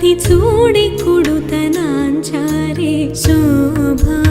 ती चूडि कुडुतनाञ्चारे शोभा